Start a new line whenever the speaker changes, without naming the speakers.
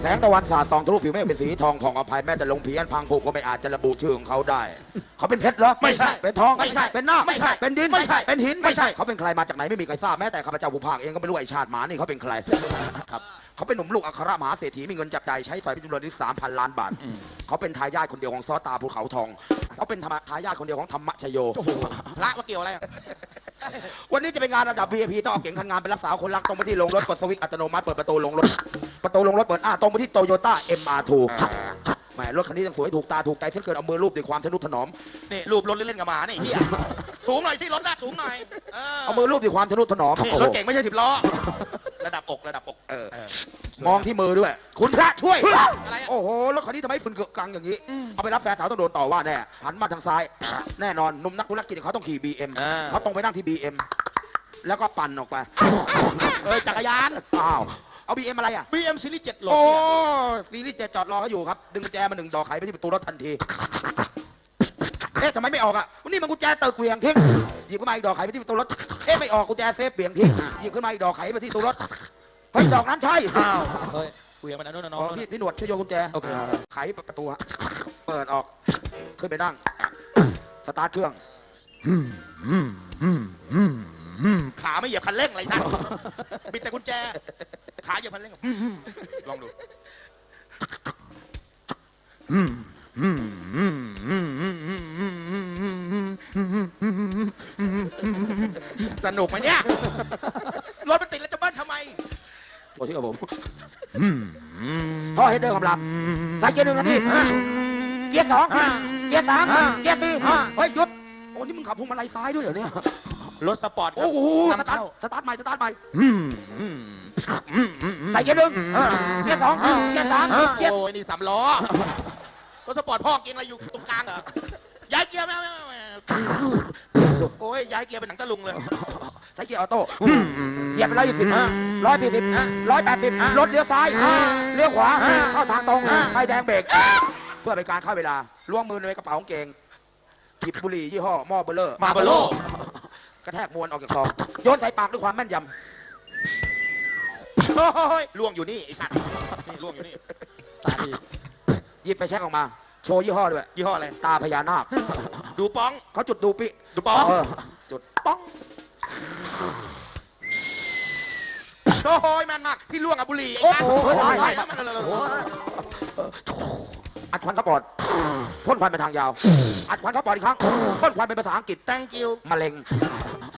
แสงตะวันสาดส่องทะลุผิวเมฆเป็นสีทองผ่องอภัยแม้แต่ลงผีอันพังผูกก็ไม่อาจจะระบุชื่อของเขาได้ เขาเป็นเพชรเหรอ
ไม่ใช่
เป็นทอง
ไม่ใช่
เป็นหน้า
ไม่ใช่
เป็นดิน
ไม่ใช่
เป็นหิน
ไม่ใช่
เขาเป็นใครมาจากไหนไม่มีใครทราบแม้แต่ข้าพเจ้าผู้พากย์เองก็ไม่รู้ไอชาติหมานี่เขาเป็นใครครับเขาเป็นหนุ่มลูกอัครมหาเศรษฐีมีเงินจับจ่ายใช้สอยเป็นจำนวนถึงสามพันล้านบาท เขาเป็นทายาทคนเดียวของซอตาภูเขาทอง เขาเป็นธรรมทายาทคนเดียวของธรรมชโย
พระว่าเกี่ยวอะไรอะ
วันนี้จะเป็นงานระดับ VIP ต้องเอาเก่งคันงานไปรักษาคนรักตรงไปที่ลงรถกดสวิตช์อัตโนมัติเปิดประตูลงรถ ประตูลงรถเปิดอ้าตรงไปที่โตโยต้า MR2 แหมรถคันนี้ยังสวยถูกตาถูกใจเช่นเกินเอามือรูปด้วยความทะนุถนอม
นี่รูปรถเล่นๆกับหมานี่เฮียสูงหน่อยสิรถหน้าสูงหน่อยเออ
เอามือรูปด้วยความทะนุถนอม
นี่รถเก่งไม่ใช่สิบล้อ ระดับอกระดับอก
เออ
เออ
มองที่มือด้วย คุณพระช่วย
อะไรอะ
โอ้โหรถคันนี้ทำไมฝุ่นเกอะกังอย่างนี้ เอาไปรับแฟนสาวต้องโดนต่อว่าแน่ หันมาทางซ้าย แน่นอนหนุ่มนักธุรกิจเขาต้องขี่ BM
อ่า
เขาต้องไปนั่งที่ BM แล้วก็ปั่นออกไป
เออจักรยาน
อ้าว เอา BM อะไรอะ
BM ซีรีส์เจ็ดหลบ
โอ้
เนี่ย
ซีรีส์เจ็ดจอดรอเขาอยู่ครับ ดึงกุญแจมาหนึ่งดอกไขไปที่ประตูรถทันที เอ๊ะทำไมไม่ออกอะวันนี้มันกุญแจเติร์กเหวียงทิ้งหยิบขึ้นมาอีกดอกไขไปที่ประตูรถ เอ๊ะไม่ออกกุญแจเซฟเบี่ยงทิ้งหยิบขึ้นมาอีกดอกไขไปที่ประตูรถ เฮ้ยดอกนั้นใช่
อ้าวเฮ้ยคุยกันมาแล้วนู่นนะน้
อ๋
อ
องพี่พี่หนวดช่วยโยนกุญแจ
โอเค
ไขประตูฮะเปิดออก ขึ้นไปนั่ง สตาร์ทเครื่อง
ขาไม่เหยียบคันเร่งอะไรนะ บิดแต่กุญแจ ขาเหยียบคันเร่งอะลองดูสนุกไหมเนี่ยรถมันติดแล้วจะเบิ้ลทำไม
ตัวที่กับผมพ่อเฮดเดอร์กำลังสายเกียร์หนึ่งนาทีเกียร์สองเกียร์สามเกียร์สี่เฮ้ยหยุดโอ้นี่มึงขับพวงมาลัยซ้ายด้วยเหรอเนี่ย
รถสปอร์ตครับ
โอ้โหส
นำ
ตาร์
เข้า
ทสตาร์ทใหม่สตาร์ทใหม่ ใส่เกียร์หนึ่งเกียร์สองเกียร์สามเกียร์
โอ้ยนี่สามล้อรถสปอร์ตพ่อเกียร์อะไรอยู่ตรงกลางเหรอย้ายเกียร์ไหมไม่ไม่ไม่โอ้ยย้ายเกียร์เป็นหนังตะลุงเลย
ใส่เกียร์ออโต้เหยียบไปร้อยยี่สิบร้อยสี่สิบร้อยแปดสิบรถเลี้ยวซ้ายเลี้ยวขวาเข้าทางตรงไฟแดงเบรกเพื่อเป็นการเข้าเวลาล้วงมือในกระเป๋ากางเกงหยิบบุหรี่ยี่ห้อมอเบลเลอร์
Marlboro
กระแทกมวนออกจากซองโยนใส่ปากด้วยความแม่นย
โอ้ยล่วงอยู่นี่ไอ้สัตว์นี่ล่วงอยู่นี่ตาดี
หยิบไปแช็กออกมา โชว์ยี่ห้อด้วย
ยี่ห้ออะไร
ตาพญานาค
ดูป้อง
เขาจุดดูปิ
ดูป้อง
เออจุด
ป้อง โอ้ยแม่นมากที่ล่วงอะบุหรี่ไอ้
โอ้
สัตว์
โห
ไป
ตาย
แล้ว มันเลย
อัดควันเข้าปอดพ่นควันเป็นทางยาว อัดควันเข้าปอดอีกครั้งพ่นควันเป็นภาษาอังกฤษ
thank you
มะเร็ง